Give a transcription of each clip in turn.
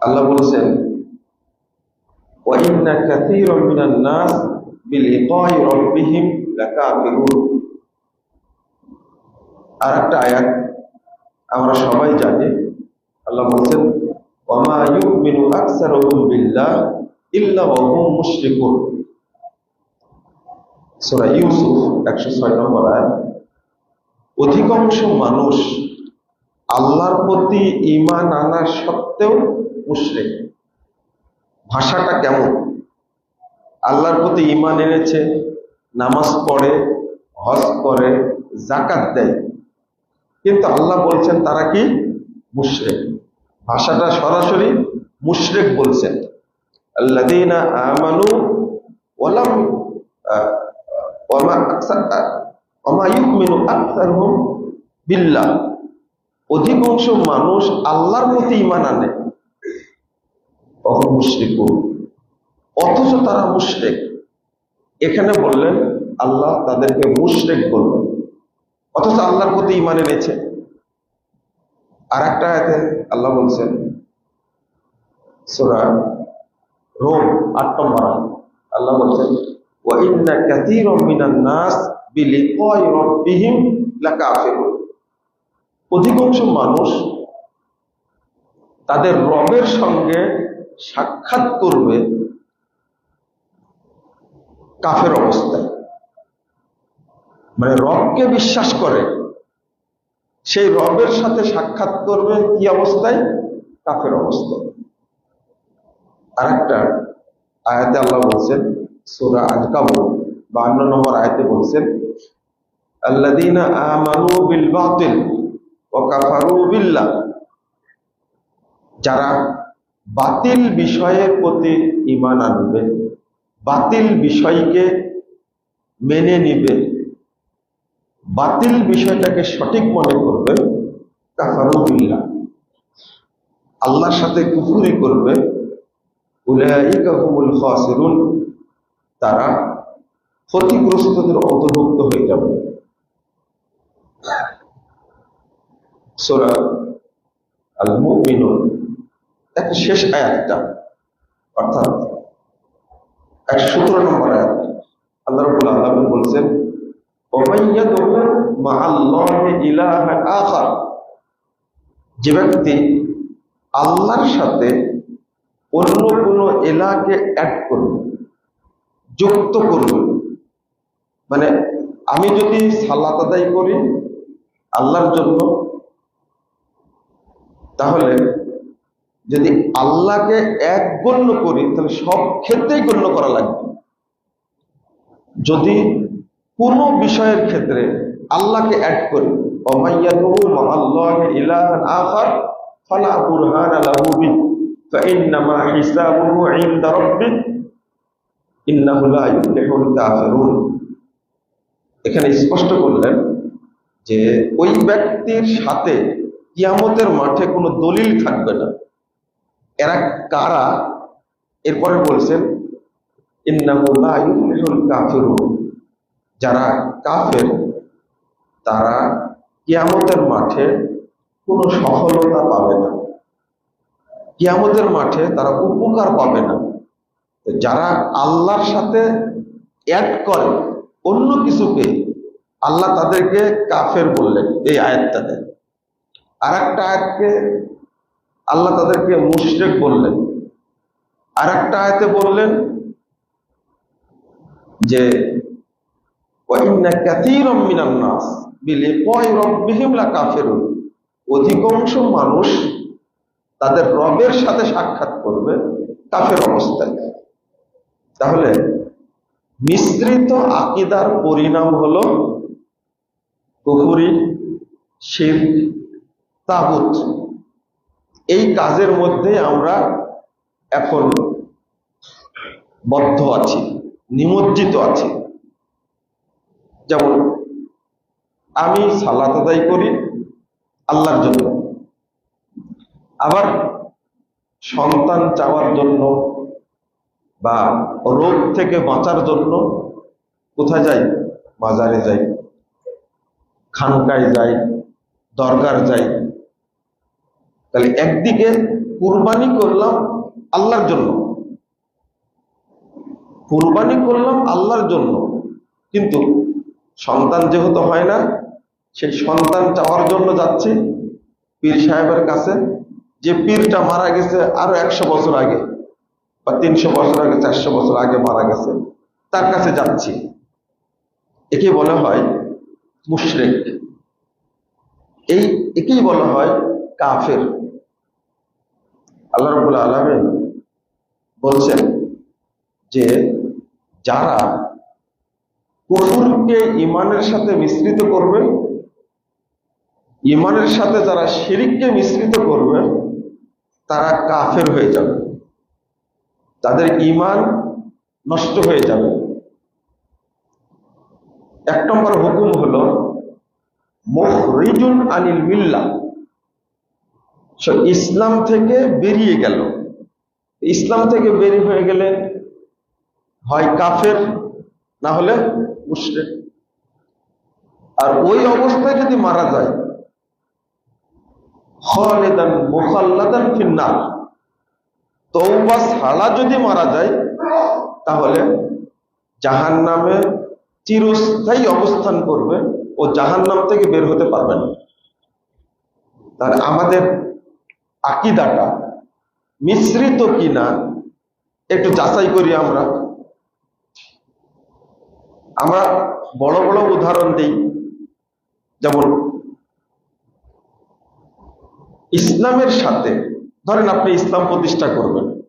আল্লাহ বলেছেন وَإِنَّ كَثِيرًا مِنَ النَّاسِ بِلِقَاءِ رَبِّهِمْ لَكَافِرُونَ আর একটা আয়াত আমরা সবাই জানি আল্লাহ বলছেন ওয়ামা ইউমিনু আকসারুহুম বিল্লাহ ইল্লা ওয়া হুম মুশরিকুন সূরা ইউসুফ 106 নম্বর আয়াত অধিকাংশ মানুষ আল্লাহর প্রতি ঈমান আনা সত্ত্বেও মুশরিক ভাষাটা কেমন? আল্লাহর প্রতি ঈমান এনেছে, নামাজ পড়ে, হজ করে জাকাত দেয়। কিন্তু আল্লাহ বলছেন, তারা কি? মুশরেক। ভাষাটা সরাসরি মুশরেক বলছেন। আকসারহুম বিল্লাহ। অধিকাংশ মানুষ আল্লাহর প্রতি ঈমান আনে। অথচ তারা মুশরেক। এখানে বললেন, আল্লাহ তাদেরকে মুশরেক বললেন অথচ আল্লাহর প্রতি ইমান এনেছে। আর একটা আয়াতে আল্লাহ বলছেন, সূরা রোম আল্লাহ বলছেন অধিকাংশ মানুষ তাদের রবের সঙ্গে সাক্ষাৎ করবে কাফের অবস্থায়। মানে রবকে বিশ্বাস করে, সেই রবের সাথে সাক্ষাৎ করবে কি অবস্থায়? কাফের অবস্থায়। আর একটা আয়াতে আল্লাহ বলছেন, সুরা আজকাবুর বান্ন নম্বর আয়াতে বলছেন বিল্লাহ। যারা বাতিল বিষয়ের প্রতি ঈমান আনবে। বাতিল বিষয়কে মেনে নিবে। বাতিল বিষয়টাকে সঠিক মনে করবে কাফারুবিল্লাহ আল্লাহর সাথে কুফুরি করবে, উলাইকা হুমুল খাসিরুন। তারা ক্ষতিগ্রস্তদের অন্তর্ভুক্ত হয়ে যাবে। সূরা আল একটা শেষ আয়াতটা। অর্থাৎ এক সতেরো নম্বর আয়াত। আল্লাহ রবুল আল্লাহ বলছেন যে ব্যক্তি আল্লাহর সাথে অন্য কোনো এলাকে অ্যাড করবে, যুক্ত করবে মানে আমি যদি সালাত আদায় করি আল্লাহর জন্য, তাহলে যদি আল্লাহকে এক গণ্য করি, তাহলে সব ক্ষেত্রেই গণ্য করা লাগবে। যদি কোনো বিষয়ের ক্ষেত্রে আল্লাহকে অ্যাড করি এখানে স্পষ্ট করলেন যে ওই ব্যক্তির সাথে কিয়ামতের মাঠে কোনো দলিল থাকবে না। এরা কারা? এরপরে বলছেন কাফিরুন। যারা কাফের, তারা কিয়ামতের মাঠে কোনো সফলতা পাবে না। কিয়ামতের মাঠে তারা উপকার পাবে না। যারা আল্লাহর সাথে অ্যাড করে অন্য কিছুকে, আল্লাহ তাদেরকে কাফের বললেন এই আয়াতটাতে। আর একটা আয়াতকে আল্লাহ তাদেরকে মুশরেক বললেন। আর একটা আয়তে বললেন যে অধিকাংশ মানুষ তাদের রবের সাথে সাক্ষাৎ করবে কাফের অবস্থায়। তাহলে মিশ্রিত আকিদার পরিণাম হল কুকুরি শিব তাবুত এই কাজের মধ্যে আমরা এখন বদ্ধ আছি, নিমজ্জিত আছি। যেমন, আমি সালাত আদায় করি আল্লাহর জন্য। আবার সন্তান চাওয়ার জন্য বা রোগ থেকে বাঁচার জন্য কোথায় যাই? বাজারে যাই, খানকায় যাই, দরগার যাই। তাহলে একদিকে কুরবানি করলাম আল্লাহর জন্য। কুরবানি করলাম আল্লাহর জন্য। কিন্তু সন্তান যেহেতু হয় না, সেই সন্তান চাওয়ার জন্য যাচ্ছি পীর সাহেবের কাছে। যে পীরটা মারা গেছে আরও একশো বছর আগে বা তিনশো বছর আগে, চারশো বছর আগে মারা গেছে, তার কাছে যাচ্ছি। একে বলা হয় মুশরেক। এই একেই বলা হয় কাফের। আল্লাহ রবুল্লা আলমেন বলছেন যে, যারা কুফুরকে ইমানের সাথে মিশ্রিত করবে ইমানের সাথে যারা শিরিককে মিশ্রিত করবে, তারা কাফের হয়ে যাবে। তাদের ইমান নষ্ট হয়ে যাবে। এক নম্বর হুকুম হলো, মুখরিজুন আনিল মিল্লা ইসলাম থেকে বেরিয়ে গেল। ইসলাম থেকে বেরিয়ে হয়ে গেলে হয় কাফের, না হলে মুশরিক। আর ওই অবস্থায় যদি মারা যায় তৌবা ছাড়া যদি মারা যায়, তাহলে জাহান নামে চিরস্থায়ী অবস্থান করবে ও জাহান নাম থেকে বের হতে পারবে না। তার আমাদের আকিদাটা মিশ্রিত কিনা একটু যাচাই করি আমরা। আমরা বড় বড় উদাহরণ দিই। যেমন, ইসলামের সাথে, ধরেন আপনি ইসলাম প্রতিষ্ঠা করবেন।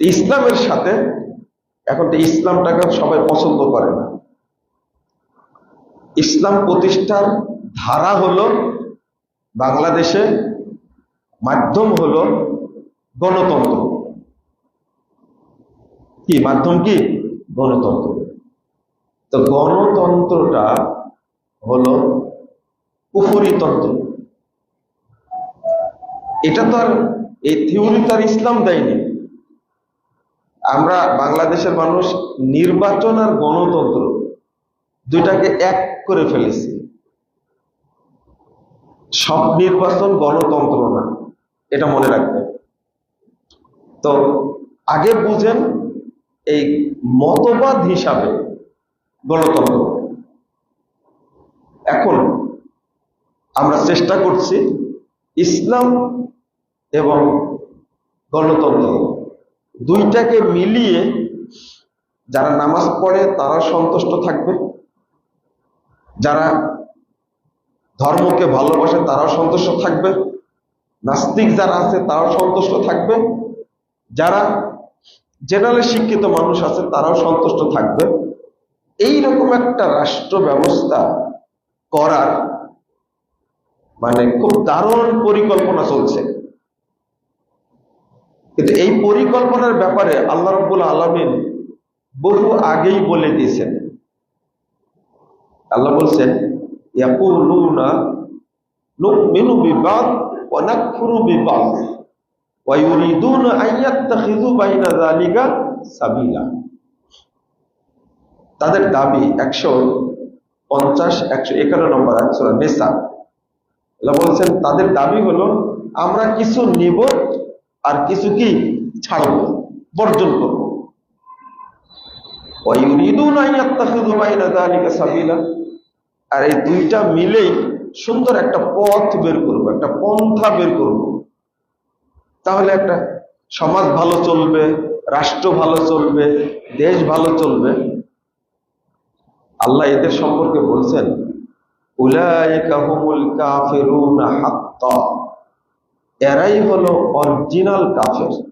ইসলামের সাথে এখন তো ইসলামটাকে সবাই পছন্দ করে না। ইসলাম প্রতিষ্ঠার ধারা হলো বাংলাদেশে মাধ্যম হল গণতন্ত্র। কি, মাধ্যম কি? গণতন্ত্র। তো গণতন্ত্রটা হলো পুফুরিতন্ত্র এটা তো আর এই থিওরি তো আর ইসলাম দেয়নি। আমরা বাংলাদেশের মানুষ, নির্বাচন আর গণতন্ত্র দুইটাকে এক করে ফেলেছি। সব নির্বাচন গণতন্ত্র না। এটা মনে রাখবেন। তো আগে বুঝেন এই মতবাদ হিসাবে গণতন্ত্র। এখন আমরা চেষ্টা করছি ইসলাম এবং গণতন্ত্র দুইটাকে মিলিয়ে যারা নামাজ পড়ে তারা সন্তুষ্ট থাকবে। যারা ধর্মকে ভালোবাসে তারাও সন্তুষ্ট থাকবে। নাস্তিক যারা আছে, তারাও সন্তুষ্ট থাকবে। যারা জেনারেল শিক্ষিত মানুষ আছে, তারাও সন্তুষ্ট থাকবে। এই রকম একটা রাষ্ট্র ব্যবস্থা করার মানে খুব দারুণ পরিকল্পনা চলছে। কিন্তু এই পরিকল্পনার ব্যাপারে আল্লাহ রব্বুল আলমিন বহু আগেই বলে দিয়েছেন। আল্লাহ বলছেন, ইয়াকুলুনা নুমিনু বিবাদ তাদের দাবি একশো পঞ্চাশ, একশো একান্ন নম্বর একশোরা বলছেন, তাদের দাবি হলো, আমরা কিছু নিব আর কিছু কি ছাড়ব, বর্জন করব। আর এই দুইটা মিলেই সুন্দর একটা পথ বের করব, একটা পন্থা বের করব। তাহলে একটা সমাজ ভালো চলবে, রাষ্ট্র ভালো চলবে, দেশ ভালো চলবে। আল্লাহ এদের সম্পর্কে বলছেন এরাই হলো অরিজিনাল কাফের।